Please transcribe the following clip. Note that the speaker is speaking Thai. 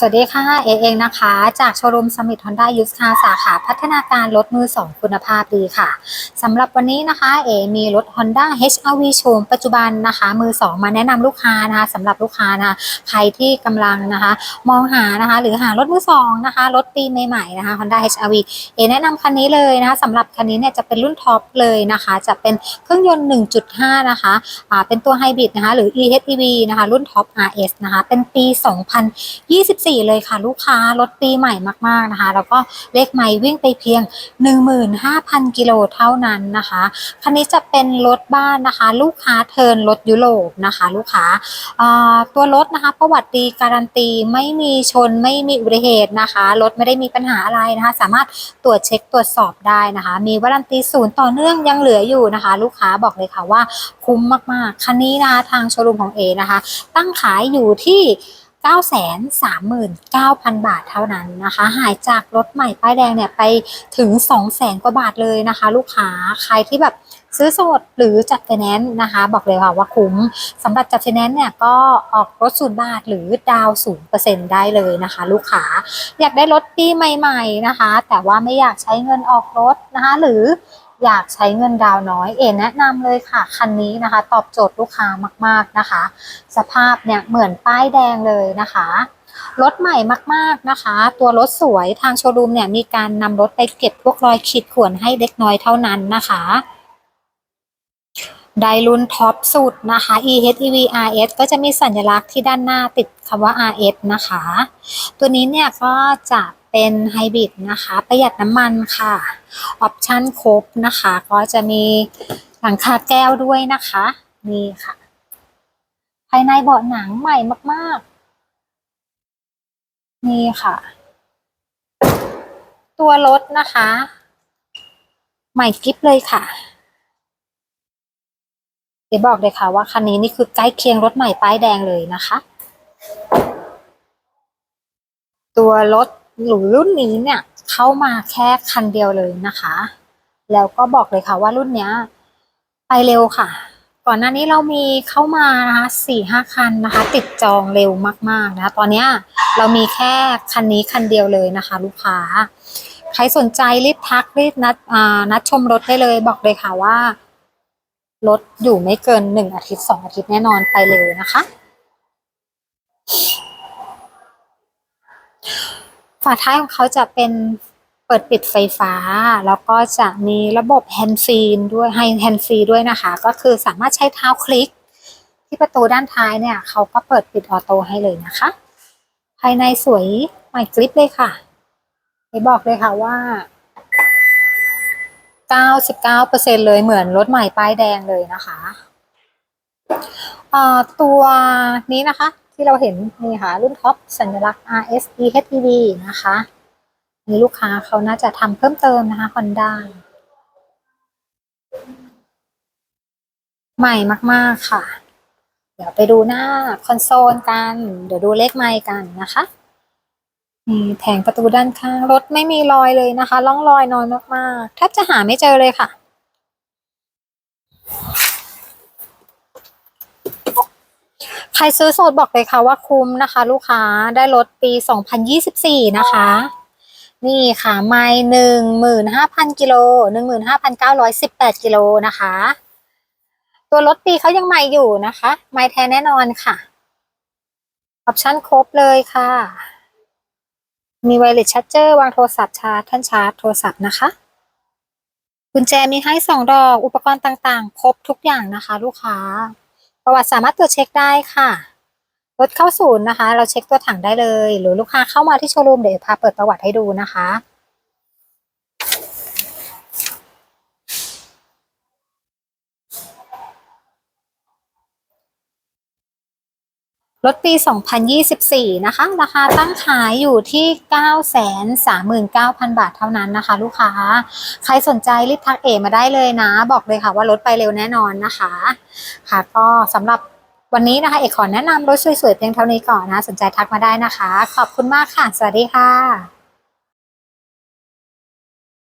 สวัสดีค่ะ เอเองนะคะ จากโชว์รูมสมิธฮอนด้ายูสคาสาขาพัฒนาการรถมือ 2 คุณภาพดีค่ะสำหรับวันนี้นะคะเอมีรถ Honda HRV โฉมปัจจุบันนะคะ มือ 2 มาแนะนำลูกค้านะคะสำหรับลูกค้านะคะใครที่กำลังนะคะ มองหานะคะ หรือหารถมือ 2 นะคะ รถปีใหม่ๆนะคะ Honda HRV เอแนะนำคันนี้เลยนะคะสำหรับคันนี้เนี่ยจะเป็นรุ่นท็อปเลยนะคะ จะเป็นเครื่องยนต์ 1.5 นะคะอ่าเป็นตัวไฮบริดนะคะหรือ EHEV นะคะรุ่นท็อป RS นะคะเป็นปี 2024เลยค่ะลูกค้ารถปีใหม่มากๆนะคะ แล้วก็เลขไมล์วิ่งไปเพียง 15,000 กิโลเท่านั้นนะคะคันนี้จะเป็นรถบ้านนะคะ ลูกค้าเทินรถยุโรปนะคะ ลูกค้าอ่าตัวรถนะคะประวัติดีการันตีไม่มีชนไม่มีอุบัติเหตุนะคะรถไม่ได้มีปัญหาอะไรนะคะ สามารถตรวจเช็คตรวจสอบได้นะคะ มีวารันตีศูนย์ต่อเนื่องยังเหลืออยู่นะคะ ลูกค้าบอกเลยค่ะว่าคุ้มมากๆคันนี้นะคะทางโชว์รูมของเอนะคะ ตั้งขายอยู่ที่ 939,000 บาทเท่านั้นนะคะ หายจากรถใหม่ป้ายแดงเนี่ยไปถึง 200,000 กว่าบาทเลยนะคะ ลูกค้าใครที่แบบซื้อสดหรือจัดไฟแนนซ์นะคะ บอกเลยค่ะว่าคุ้มสำหรับจัดไฟแนนซ์เนี่ยก็ออกรถศูนย์บาทหรือดาวศูนย์เปอร์เซ็นต์ได้เลยนะคะ ลูกค้าอยากได้รถปีใหม่ ๆนะคะ แต่ว่าไม่อยากใช้เงินออกรถนะคะ หรือ อยากใช้เงินดาวน้อยเอแนะนำเลยค่ะ คันนี้นะคะ ตอบโจทย์ลูกค้ามากๆนะคะ สภาพเนี่ยเหมือนป้ายแดงเลยนะคะรถใหม่มาก ๆนะคะ ตัวรถสวยทางโชว์รูมเนี่ยมีการนำรถไปเก็บพวกรอยขีดข่วนให้เล็กน้อยเท่านั้นนะคะไดรุ่นท็อปสุดนะคะ EHEV RS ก็จะมีสัญลักษณ์ที่ด้านหน้าติดคำว่า RS นะคะ ตัวนี้เนี่ยก็จะ เป็นไฮบริดนะคะ ประหยัดน้ำมันค่ะ ออปชั่นครบนะคะ ก็จะมีหลังคาแก้วด้วยนะคะ นี่ค่ะ ภายในเบาะหนังใหม่มากๆ นี่ค่ะ ตัวรถนะคะ ใหม่กริบเลยค่ะ เดี๋ยวบอกเลยค่ะว่าคันนี้นี่คือใกล้เคียงรถใหม่ป้ายแดงเลยนะคะ ตัวรถ หรือรุ่นนี้เนี่ยเข้ามาแค่คันเดียวเลยนะคะ แล้วก็บอกเลยค่ะว่ารุ่นเนี้ยไปเร็วค่ะ ก่อนหน้านี้เรามีเข้ามานะคะสี่ห้าคันนะคะ ติดจองเร็วมากๆนะคะตอนเนี้ยเรามีแค่คันนี้คันเดียวเลยนะคะ ลูกค้า ใครสนใจรีบทักรีบนัดนัดชมรถได้เลยบอกเลยค่ะว่า รถอยู่ไม่เกินหนึ่งอาทิตย์สองอาทิตย์แน่นอนไปเร็วนะคะ ฝาท้ายของเขาจะเป็นเปิดปิดไฟฟ้า แล้วก็จะมีระบบแฮนด์ฟรีด้วยให้แฮนด์ฟรีด้วยนะคะ ก็คือสามารถใช้เท้าคลิก ที่ประตูด้านท้ายเนี่ยเขาก็เปิดปิดออโต้ให้เลยนะคะ ภายในสวยใหม่กริบเลยค่ะไปบอกเลยค่ะว่า99%เลยเหมือนรถใหม่ป้ายแดงเลยนะคะเอ่อตัวนี้นะคะ ที่เราเห็นนี่ค่ะรุ่นท็อปสัญลักษณ์ RS EHEV นะคะนี่ลูกค้าเขาน่าจะทำเพิ่มเติมนะคะ Honda ใหม่มาก ๆ ค่ะ เดี๋ยวไปดูหน้าคอนโซลกัน เดี๋ยวดูเลขไมล์กันนะคะนี่แผงประตูด้านข้างรถไม่มีรอยเลยนะคะล่องรอยน้อยมากๆแทบจะหาไม่เจอเลยค่ะ ใครซื้อสดบอกเลยค่ะว่าคุ้มนะคะ ลูกค้าได้รถปี 2024 นะคะ นี่ค่ะ ไม่หนึ่งหมื่นห้าพันกิโลหนึ่งหมื่นห้าพันเก้าร้อยสิบแปดกิโลนะคะ ตัวรถปีเขายังใหม่อยู่นะคะ ไม่แท้แน่นอนค่ะ ออปชั่นครบเลยค่ะ มีไวเลสชาร์เจอร์วางโทรศัพท์ชาร์จท่านชาร์จโทรศัพท์นะคะกุญแจมีให้สองดอก อุปกรณ์ต่างๆ ครบทุกอย่างนะคะ ลูกค้า ประวัติสามารถตรวจเช็คได้ค่ะรถเข้าศูนย์นะคะ เราเช็คตัวถังได้เลย หรือลูกค้าเข้ามาที่โชว์รูมเดี๋ยวพาเปิดประวัติให้ดูนะคะ รถปี 2024 นะคะ ราคาตั้งขายอยู่ที่ 939,000 บาทเท่านั้นนะคะ ลูกค้า ใครสนใจรีบทักเอมาได้เลยนะ บอกเลยค่ะว่ารถไปเร็วแน่นอนนะคะ ค่ะก็สำหรับวันนี้นะคะ เอกขอแนะนำรถสวยๆเพียงเท่านี้ก่อนนะ สนใจทักมาได้นะคะ ขอบคุณมากค่ะ สวัสดีค่ะ